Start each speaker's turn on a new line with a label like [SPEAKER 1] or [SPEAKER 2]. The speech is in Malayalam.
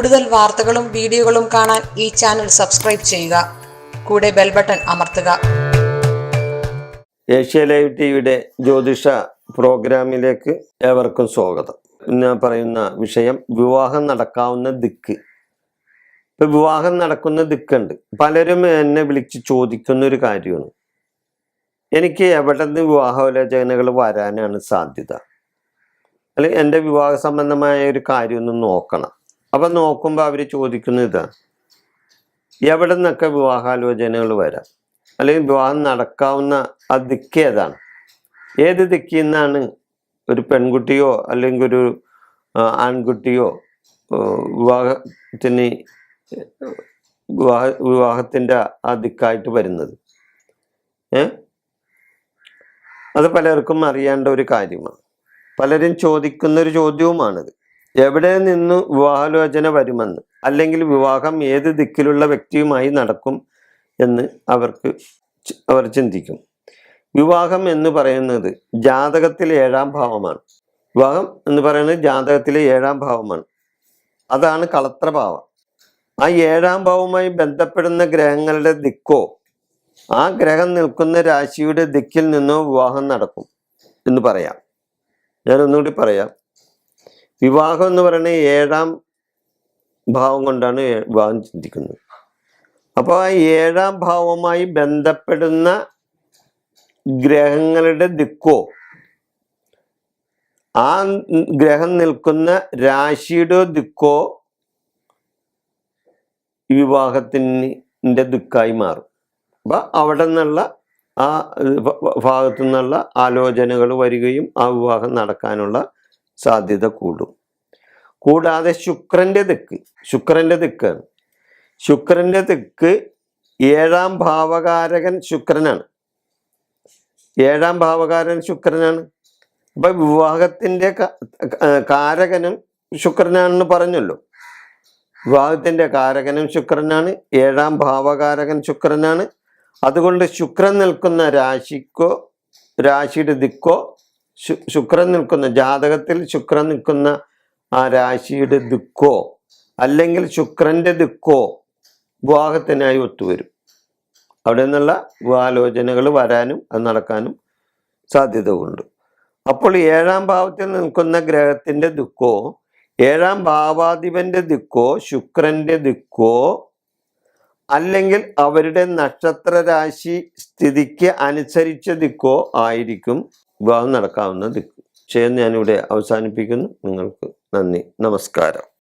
[SPEAKER 1] കൂടുതൽ വാർത്തകളും വീഡിയോകളും കാണാൻ ഈ ചാനൽ സബ്സ്ക്രൈബ് ചെയ്യുക. കൂടെ ബെൽ ബട്ടൺ അമർത്തുക.
[SPEAKER 2] ഏഷ്യ ലൈവ് ടിവിയുടെ ജ്യോതിഷ പ്രോഗ്രാമിലേക്ക് ഏവർക്കും സ്വാഗതം. ഞാൻ പറയുന്ന വിഷയം വിവാഹം നടക്കാവുന്ന ദിക്ക്. ഇപ്പൊ വിവാഹം നടക്കുന്ന ദിക്കുണ്ട്. പലരും എന്നെ വിളിച്ച് ചോദിക്കുന്ന ഒരു കാര്യമാണ്. എനിക്ക് എവിടെ നിന്ന് വിവാഹോലോചനകൾ വരാനാണ് സാധ്യത? അല്ലെങ്കിൽ എന്റെ വിവാഹ സംബന്ധമായ ഒരു കാര്യമൊന്നും നോക്കണം. അപ്പൊ നോക്കുമ്പോൾ അവർ ചോദിക്കുന്നത് ഇതാണ് എവിടെ നിന്നൊക്കെ വിവാഹാലോചനകൾ വരാം? അല്ലെങ്കിൽ വിവാഹം നടക്കാവുന്ന ആ ദിക്ക് ഏതാണ്? ഏത് ദിക്കിൽ നിന്നാണ് ഒരു പെൺകുട്ടിയോ അല്ലെങ്കിൽ ഒരു ആൺകുട്ടിയോ വിവാഹത്തിന് വിവാഹ വിവാഹത്തിന്റെ ആ ദിക്കായിട്ട് വരുന്നത്? ഏ? അത് പലർക്കും അറിയേണ്ട ഒരു കാര്യമാണ്. പലരും ചോദിക്കുന്നൊരു ചോദ്യവുമാണിത്. എവിടെ നിന്ന് വിവാഹാലോചന വരുമെന്ന് അല്ലെങ്കിൽ വിവാഹം ഏത് ദിക്കിലുള്ള വ്യക്തിയുമായി നടക്കും എന്ന് അവർക്ക് അവർ ചിന്തിക്കും. വിവാഹം എന്ന് പറയുന്നത് ജാതകത്തിലെ ഏഴാം ഭാവമാണ്. വിവാഹം എന്ന് പറയുന്നത് ജാതകത്തിലെ ഏഴാം ഭാവമാണ്. അതാണ് കളത്രഭാവം. ആ ഏഴാം ഭാവവുമായി ബന്ധപ്പെടുന്ന ഗ്രഹങ്ങളുടെ ദിക്കോ ആ ഗ്രഹം നിൽക്കുന്ന രാശിയുടെ ദിക്കിൽ നിന്നോ വിവാഹം നടക്കും എന്ന് പറയാം. ഞാനൊന്നുകൂടി പറയാം. വിവാഹം എന്ന് പറയുന്നത് ഏഴാം ഭാവം കൊണ്ടാണ് വിവാഹം ചിന്തിക്കുന്നത്. അപ്പോൾ ആ ഏഴാം ഭാവവുമായി ബന്ധപ്പെടുന്ന ഗ്രഹങ്ങളുടെ ദിക്കോ ആ ഗ്രഹം നിൽക്കുന്ന രാശിയുടെ ദിക്കോ വിവാഹത്തിന്റെ ദിക്കായി മാറും. അപ്പൊ അവിടെ നിന്നുള്ള ആ ഭാഗത്തു നിന്നുള്ള ആലോചനകൾ വരികയും ആ വിവാഹം നടക്കാനുള്ള സാധ്യത കൂടും. കൂടാതെ ശുക്രന്റെ ദിക്ക് ശുക്രന്റെ ദിക്കാണ്. ശുക്രന്റെ ദിക്ക് ഏഴാം ഭാവകാരകൻ ശുക്രനാണ്. ഏഴാം ഭാവകാരൻ ശുക്രനാണ്. അപ്പൊ ക- കാരകനും ശുക്രനാണെന്ന് പറഞ്ഞല്ലോ. വിവാഹത്തിന്റെ കാരകനും ശുക്രനാണ് ഏഴാം ഭാവകാരകൻ ശുക്രനാണ്. അതുകൊണ്ട് ശുക്രൻ നിൽക്കുന്ന രാശിക്കോ രാശിയുടെ ദിക്കോ ശുക്രൻ നിൽക്കുന്ന ജാതകത്തിൽ ശുക്രൻ നിൽക്കുന്ന ആ രാശിയുടെ ദിക്കോ അല്ലെങ്കിൽ ശുക്രന്റെ ദിക്കോ വിവാഹത്തിനായി ഒത്തുവരും. അവിടെ നിന്നുള്ള വിവാഹാലോചനകൾ വരാനും അത് നടക്കാനും സാധ്യത ഉണ്ട് അപ്പോൾ ഏഴാം ഭാവത്തിൽ നിൽക്കുന്ന ഗ്രഹത്തിന്റെ ദിക്കോ ഏഴാം ഭാവാധിപന്റെ ദിക്കോ ശുക്രന്റെ ദിക്കോ അല്ലെങ്കിൽ അവരുടെ നക്ഷത്രരാശി സ്ഥിതിക്ക് അനുസരിച്ച ദിക്കോ ആയിരിക്കും. വിവാഹം നടക്കാവുന്ന ദിക്കും ചെയ്യുന്ന ഞാനിവിടെ അവസാനിപ്പിക്കുന്നു. നിങ്ങൾക്ക് നന്ദി. നമസ്കാരം.